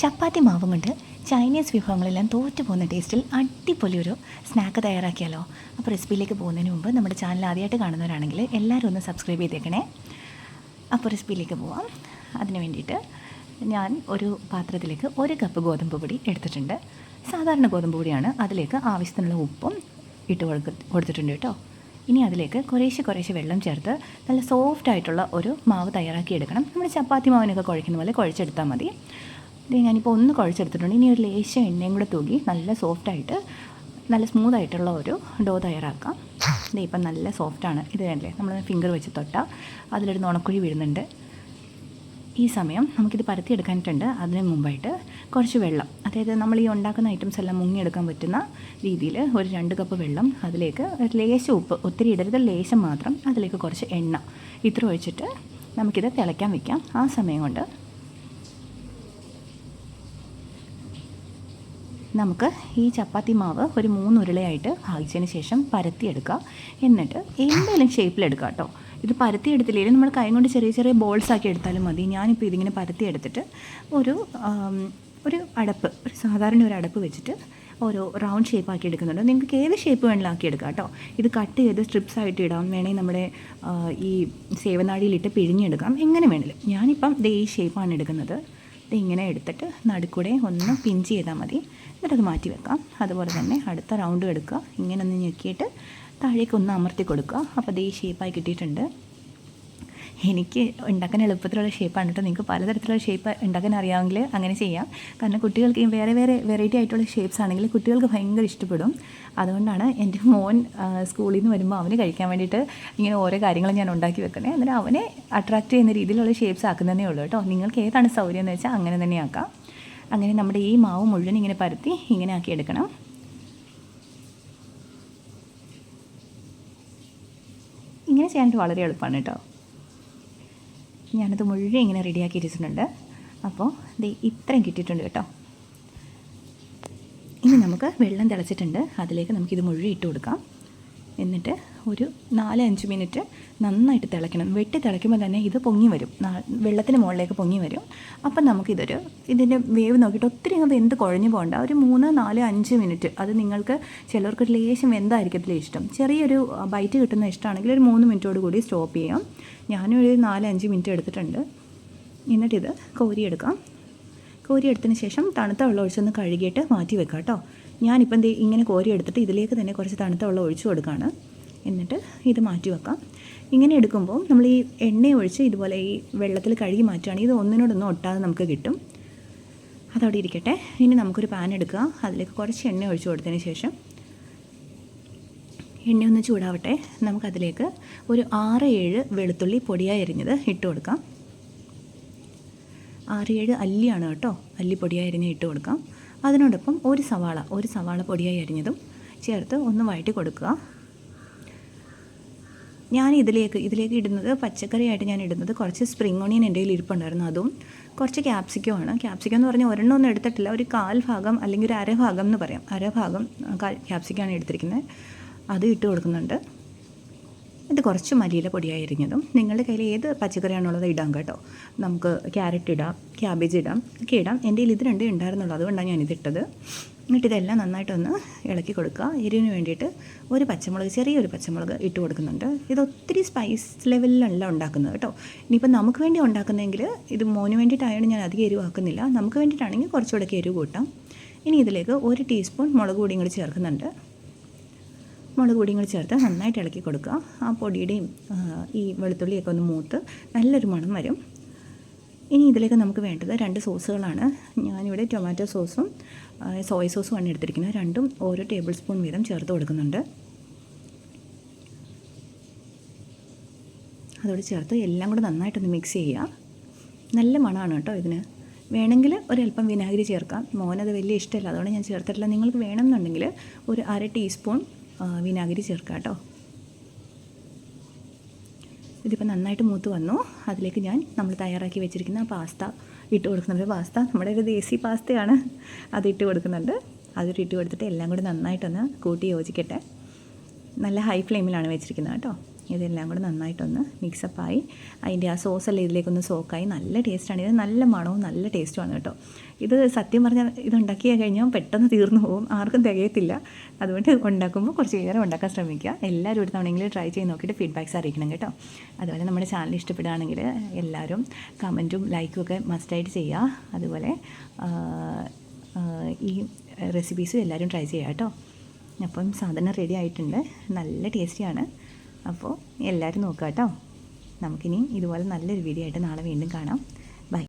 ചപ്പാത്തി മാവും കൊണ്ട് ചൈനീസ് വിഭവങ്ങളെല്ലാം തോറ്റു പോകുന്ന ടേസ്റ്റിൽ അടിപൊളി ഒരു സ്നാക്ക് തയ്യാറാക്കിയാലോ. അപ്പോൾ റെസിപ്പിയിലേക്ക് പോകുന്നതിന് മുമ്പ് നമ്മുടെ ചാനൽ ആദ്യമായിട്ട് കാണുന്നവരാണെങ്കിൽ എല്ലാവരും ഒന്ന് സബ്സ്ക്രൈബ് ചെയ്തേക്കണേ. അപ്പോൾ റെസിപ്പിയിലേക്ക് പോവാം. അതിന് വേണ്ടിയിട്ട് ഞാൻ ഒരു പാത്രത്തിലേക്ക് ഒരു കപ്പ് ഗോതമ്പ് പൊടി എടുത്തിട്ടുണ്ട്. സാധാരണ ഗോതമ്പ് പൊടിയാണ്. അതിലേക്ക് ആവശ്യത്തിനുള്ള ഉപ്പും ഇട്ട് കൊടുത്തിട്ടുണ്ട് കേട്ടോ. ഇനി അതിലേക്ക് കുറേശ്ശെ കുറേശ്ശെ വെള്ളം ചേർത്ത് നല്ല സോഫ്റ്റ് ആയിട്ടുള്ള ഒരു മാവ് തയ്യാറാക്കി എടുക്കണം. നമ്മൾ ചപ്പാത്തി മാവിനൊക്കെ കുഴക്കുന്ന പോലെ കുഴച്ചെടുത്താൽ മതി. ഇത് ഞാനിപ്പോൾ ഒന്ന് കുഴച്ചെടുത്തിട്ടുണ്ട്. ഇനി ഒരു ലേശം എണ്ണയും കൂടെ തൂക്കി നല്ല സോഫ്റ്റായിട്ട് നല്ല സ്മൂത്ത് ആയിട്ടുള്ള ഒരു ഡോ തയ്യാറാക്കാം. ഇത് ഇപ്പം നല്ല സോഫ്റ്റാണ് ഇത് കണ്ടില്ലേ? നമ്മൾ ഫിംഗർ വെച്ച് തൊട്ടാൽ അതിലൊരു നുണക്കുഴി വീഴുന്നുണ്ട്. ഈ സമയം നമുക്കിത് പരത്തിയെടുക്കാനിട്ടുണ്ട് അതിന് മുമ്പായിട്ട് കുറച്ച് വെള്ളം. അതായത് നമ്മൾ ഈ ഉണ്ടാക്കുന്ന ഐറ്റംസ് എല്ലാം മുങ്ങിയെടുക്കാൻ പറ്റുന്ന രീതിയിൽ ഒരു രണ്ട് കപ്പ് വെള്ളം അതിലേക്ക് ഒരു ലേശം ഉപ്പ് ഒത്തിരി ഇടരുത് ലേശം മാത്രം അതിലേക്ക് കുറച്ച് എണ്ണ ഇത്ര ഒഴിച്ചിട്ട് നമുക്കിത് തിളയ്ക്കാൻ വയ്ക്കാം ആ സമയം കൊണ്ട് നമുക്ക് ഈ ചപ്പാത്തി മാവ് ഒരു മൂന്ന് ഉരുളയായിട്ട് ഭാഗിച്ചതിന് ശേഷം പരത്തിയെടുക്കുക. എന്നിട്ട് എന്തെങ്കിലും ഷേപ്പിലെടുക്കുക കേട്ടോ ഇത് പരത്തി എടുത്തില്ലെങ്കിലും നമ്മൾ കൈ കൊണ്ട് ചെറിയ ചെറിയ ബോൾസ് ആക്കി എടുത്താലും മതി. ഞാനിപ്പോൾ ഇതിങ്ങനെ പരത്തി എടുത്തിട്ട് ഒരു ഒരു അടപ്പ് ഒരു സാധാരണ ഒരു അടപ്പ് വെച്ചിട്ട് ഓരോ റൗണ്ട് ഷേപ്പ് ആക്കി എടുക്കുന്നുണ്ട്. നിങ്ങൾക്ക് ഏത് ഷേപ്പ് വേണമെങ്കിലും ആക്കി എടുക്കാം കേട്ടോ ഇത് കട്ട് ചെയ്ത് സ്ട്രിപ്സ് ആയിട്ട് ഇടാം. വേണമെങ്കിൽ നമ്മുടെ ഈ സേവനാടിയിലിട്ട് പിഴിഞ്ഞെടുക്കാം. എങ്ങനെ വേണമെങ്കിലും ഞാനിപ്പം ദേ ഈ ഷേപ്പാണ് എടുക്കുന്നത്. ഇത് ഇങ്ങനെ എടുത്തിട്ട് നടുക്കൂടെ ഒന്ന് പിഞ്ച് ചെയ്താൽ മതി. എന്നിട്ടത് മാറ്റി വെക്കാം. അതുപോലെ തന്നെ അടുത്ത റൗണ്ട് എടുക്കുക. ഇങ്ങനെ ഒന്ന് ഞെക്കിയിട്ട് താഴേക്ക് ഒന്ന് അമർത്തി കൊടുക്കുക. അപ്പോൾ അത് ഈ ഷേപ്പായി കിട്ടിയിട്ടുണ്ട്. എനിക്ക് ഉണ്ടാക്കാൻ എളുപ്പത്തിലുള്ള ഷേപ്പാണ് കേട്ടോ. നിങ്ങൾക്ക് പലതരത്തിലുള്ള ഷേപ്പ് ഉണ്ടാക്കാൻ അറിയാമെങ്കിൽ അങ്ങനെ ചെയ്യാം. കാരണം കുട്ടികൾക്ക് വേറെ വേറെ വെറൈറ്റി ആയിട്ടുള്ള ഷേപ്സ് ആണെങ്കിൽ കുട്ടികൾക്ക് ഭയങ്കര ഇഷ്ടപ്പെടും. അതുകൊണ്ടാണ് എന്റെ മോൻ സ്കൂളിൽ നിന്ന് വരുമ്പോൾ അവന് കഴിക്കാൻ വേണ്ടിയിട്ട് ഇങ്ങനെ ഓരോ കാര്യങ്ങളും ഞാൻ ഉണ്ടാക്കി വെക്കണേ എന്നിട്ട് അവനെ അട്രാക്റ്റ് ചെയ്യുന്ന രീതിയിലുള്ള ഷേപ്സ് ആക്കുന്നതേ ഉള്ളൂ കേട്ടോ. നിങ്ങൾക്ക് ഏതാണ് സൗകര്യം എന്ന് വെച്ചാൽ അങ്ങനെ തന്നെ ആക്കാം. അങ്ങനെ നമ്മുടെ ഈ മാവ് മുഴുവൻ ഇങ്ങനെ പരത്തി ഇങ്ങനെ ആക്കി എടുക്കണം. ഇങ്ങനെ ചെയ്യാനായിട്ട് വളരെ എളുപ്പമാണ് കേട്ടോ. ഞാനത് മുഴുവൻ ഇങ്ങനെ റെഡിയാക്കി വെച്ചിട്ടുണ്ട്. അപ്പോൾ ഇത് ഇത്രയും കിട്ടിയിട്ടുണ്ട് കേട്ടോ. ഇനി നമുക്ക് വെള്ളം തിളച്ചിട്ടുണ്ട്. അതിലേക്ക് നമുക്കിത് മുഴുവൻ ഇട്ട് കൊടുക്കാം. എന്നിട്ട് ഒരു നാല് അഞ്ച് മിനിറ്റ് നന്നായിട്ട് തിളയ്ക്കണം. വെട്ടി തിളയ്ക്കുമ്പോൾ തന്നെ ഇത് പൊങ്ങി വരും. വെള്ളത്തിന് മുകളിലേക്ക് പൊങ്ങി വരും. അപ്പം നമുക്കിതൊരു ഇതിന്റെ വേവ് നോക്കിയിട്ട് ഒത്തിരി അങ്ങ് വെന്ത് കുഴഞ്ഞു പോകണ്ട. ഒരു മൂന്ന് നാല് അഞ്ച് മിനിറ്റ് അത് നിങ്ങൾക്ക് ചിലർക്ക് ലേശം വെന്തായിരിക്കത്തില്ല ഇഷ്ടം. ചെറിയൊരു ബൈറ്റ് കിട്ടുന്ന ഇഷ്ടമാണെങ്കിൽ ഒരു മൂന്ന് മിനിറ്റോട് കൂടി സ്റ്റോപ്പ് ചെയ്യാം. ഞാനും ഒരു നാല് അഞ്ച് മിനിറ്റ് എടുത്തിട്ടുണ്ട്. എന്നിട്ടിത് കോരിയെടുക്കാം. കോരിയെടുത്തതിന് ശേഷം തണുത്ത വെള്ളം ഒഴിച്ചൊന്ന് കഴുകിയിട്ട് മാറ്റി വെക്കാം കേട്ടോ. ഞാനിപ്പം ഇങ്ങനെ കോരി എടുത്തിട്ട് ഇതിലേക്ക് തന്നെ കുറച്ച് തണുത്ത വെള്ളം ഒഴിച്ചു കൊടുക്കുകയാണ്. എന്നിട്ട് ഇത് മാറ്റി വെക്കാം. ഇങ്ങനെ എടുക്കുമ്പോൾ നമ്മൾ ഈ എണ്ണ ഒഴിച്ച് ഇതുപോലെ ഈ വെള്ളത്തിൽ കഴുകി മാറ്റുകയാണെങ്കിൽ ഇത് ഒന്നിനോടൊന്നും ഒട്ടാതെ നമുക്ക് കിട്ടും. അതവിടെ ഇരിക്കട്ടെ. ഇനി നമുക്കൊരു പാൻ എടുക്കുക. അതിലേക്ക് കുറച്ച് എണ്ണ ഒഴിച്ച് കൊടുത്തതിന് ശേഷം എണ്ണ ഒന്ന് ചൂടാവട്ടെ. നമുക്കതിലേക്ക് ഒരു ആറ് ഏഴ് വെളുത്തുള്ളി പൊടിയായി എരിഞ്ഞത് ഇട്ട് കൊടുക്കാം. ആറ് ഏഴ് അല്ലിയാണ് കേട്ടോ. അല്ലി പൊടിയായി അരിഞ്ഞ് ഇട്ട് കൊടുക്കാം. അതിനോടൊപ്പം ഒരു സവാള ഒരു സവാള പൊടിയായി അരിഞ്ഞതും ചേർത്ത് ഒന്ന് വഴറ്റി കൊടുക്കുക. ഞാൻ ഇതിലേക്ക് ഇതിലേക്ക് ഇടുന്നത് പച്ചക്കറിയായിട്ട് ഞാൻ ഇടുന്നത് കുറച്ച് സ്പ്രിംഗ് ഓണിയൻ എന്റെ കയ്യിൽ ഇരിപ്പുണ്ടായിരുന്നു. അതും കുറച്ച് ക്യാപ്സിക്കോ ആണ്. ക്യാപ്സിക്കം എന്ന് പറഞ്ഞാൽ ഒരെണ്ണം ഒന്നും എടുത്തിട്ടില്ല. ഒരു കാൽ ഭാഗം അല്ലെങ്കിൽ ഒരു അര ഭാഗം എന്ന് പറയാം. അര ഭാഗം ക്യാപ്സിക്കാണ് എടുത്തിരിക്കുന്നത്. അത് ഇട്ട് കൊടുക്കുന്നുണ്ട്. ഇത് കുറച്ച് മല്ലിയില പൊടിയായി അരിഞ്ഞതും നിങ്ങളുടെ കയ്യിൽ ഏത് പച്ചക്കറിയാണുള്ളത് ഇടാം കേട്ടോ. നമുക്ക് ക്യാരറ്റ് ഇടാം ക്യാബേജ് ഇടാം ഒക്കെ ഇടാം. എന്റെ കയ്യിൽ ഇത് രണ്ടും ഉണ്ടായിരുന്നുള്ളൂ അതുകൊണ്ടാണ് ഞാൻ ഇതിട്ടത് എന്നിട്ട് ഇതെല്ലാം നന്നായിട്ടൊന്ന് ഇളക്കി കൊടുക്കുക. എരിവിന് വേണ്ടിയിട്ട് ഒരു പച്ചമുളക് ചെറിയൊരു പച്ചമുളക് ഇട്ട് കൊടുക്കുന്നുണ്ട്. ഇത് ഒത്തിരി സ്പൈസ് ലെവലിലല്ല ഉണ്ടാക്കുന്നത് കേട്ടോ. ഇനിയിപ്പോൾ നമുക്ക് വേണ്ടി ഉണ്ടാക്കുന്നതെങ്കിൽ ഇത് മോന് വേണ്ടിയിട്ടായതുകൊണ്ട് ഞാൻ അധികം എരിവ് ആക്കുന്നില്ല നമുക്ക് വേണ്ടിയിട്ടാണെങ്കിൽ കുറച്ചുകൂടെ എരിവ് കൂട്ടാം. ഇനി ഇതിലേക്ക് ഒരു ടീസ്പൂൺ മുളക് പൊടിയും കൂടി ചേർക്കുന്നുണ്ട്. മുളക് പൊടിയും കൂടി ചേർത്ത് നന്നായിട്ട് ഇളക്കി കൊടുക്കുക. ആ പൊടിയുടെയും ഈ വെളുത്തുള്ളിയൊക്കെ ഒന്ന് മൂത്ത് നല്ലൊരു മണം വരും. ഇനി ഇതിലേക്ക് നമുക്ക് വേണ്ടത് രണ്ട് സോസുകളാണ്. ഞാനിവിടെ ടൊമാറ്റോ സോസും സോയ സോസും ആണ് എടുത്തിരിക്കുന്നത്. രണ്ടും ഓരോ ടേബിൾ സ്പൂൺ വീതം ചേർത്ത് കൊടുക്കുന്നുണ്ട്. അതോട് ചേർത്ത് എല്ലാം കൂടെ നന്നായിട്ടൊന്ന് മിക്സ് ചെയ്യുക. നല്ല മണമാണ് കേട്ടോ ഇതിന്. വേണമെങ്കിൽ ഒരല്പം വിനാഗിരി ചേർക്കാം. മോനത് വലിയ ഇഷ്ടമല്ല. അതുകൊണ്ട് ഞാൻ ചേർത്തിട്ടില്ല. നിങ്ങൾക്ക് വേണമെന്നുണ്ടെങ്കിൽ ഒരു അര ടീസ്പൂൺ വിനാഗിരി ചേർക്കാം കേട്ടോ. ഇതിപ്പോൾ നന്നായിട്ട് മൂത്ത് വന്നു. അതിലേക്ക് ഞാൻ നമ്മൾ തയ്യാറാക്കി വെച്ചിരിക്കുന്ന പാസ്ത ഇട്ട് കൊടുക്കുന്നുണ്ട്. പാസ്ത നമ്മുടെ ഒരു ദേശി പാസ്തയാണ്. അത് ഇട്ട് കൊടുക്കുന്നുണ്ട്. അതിട്ട് ഇട്ട് കൊടുത്തിട്ട് എല്ലാം കൂടി നന്നായിട്ടൊന്ന് കൂട്ടി യോജിക്കട്ടെ. നല്ല ഹൈ ഫ്ലെയിമിലാണ് വെച്ചിരിക്കുന്നത് കേട്ടോ. ഇതെല്ലാം കൂടെ നന്നായിട്ടൊന്ന് മിക്സപ്പായി അതിന്റെ ആ സോസെല്ലാം ഇതിലേക്കൊന്ന് സോക്കായി നല്ല ടേസ്റ്റാണ് ഇത് നല്ല മണവും നല്ല ടേസ്റ്റുമാണ് കേട്ടോ. ഇത് സത്യം പറഞ്ഞാൽ ഇത് ഉണ്ടാക്കി കഴിഞ്ഞാൽ പെട്ടെന്ന് തീർന്നു പോകും. ആർക്കും തികയത്തില്ല. അതുകൊണ്ട് ഉണ്ടാക്കുമ്പോൾ കുറച്ച് നേരം ഉണ്ടാക്കാൻ ശ്രമിക്കുക. എല്ലാവരും ഒരു തവണയെങ്കിലും ട്രൈ ചെയ്ത് നോക്കിയിട്ട് ഫീഡ്ബാക്ക്സ് അറിയിക്കണം കേട്ടോ. അതുപോലെ നമ്മുടെ ചാനൽ ഇഷ്ടപ്പെടുകയാണെങ്കിൽ എല്ലാവരും കമന്റും ലൈക്കും ഒക്കെ മസ്റ്റായിട്ട് ചെയ്യുക. അതുപോലെ ഈ റെസിപ്പീസും എല്ലാവരും ട്രൈ ചെയ്യുക കേട്ടോ. അപ്പം സാധനം റെഡി ആയിട്ടുണ്ട്. നല്ല ടേസ്റ്റിയാണ് അപ്പോൾ എല്ലാവരും നോക്കാം കേട്ടോ നമുക്കിനി ഇതുപോലെ നല്ലൊരു വീഡിയോ ആയിട്ട് നാളെ വീണ്ടും കാണാം.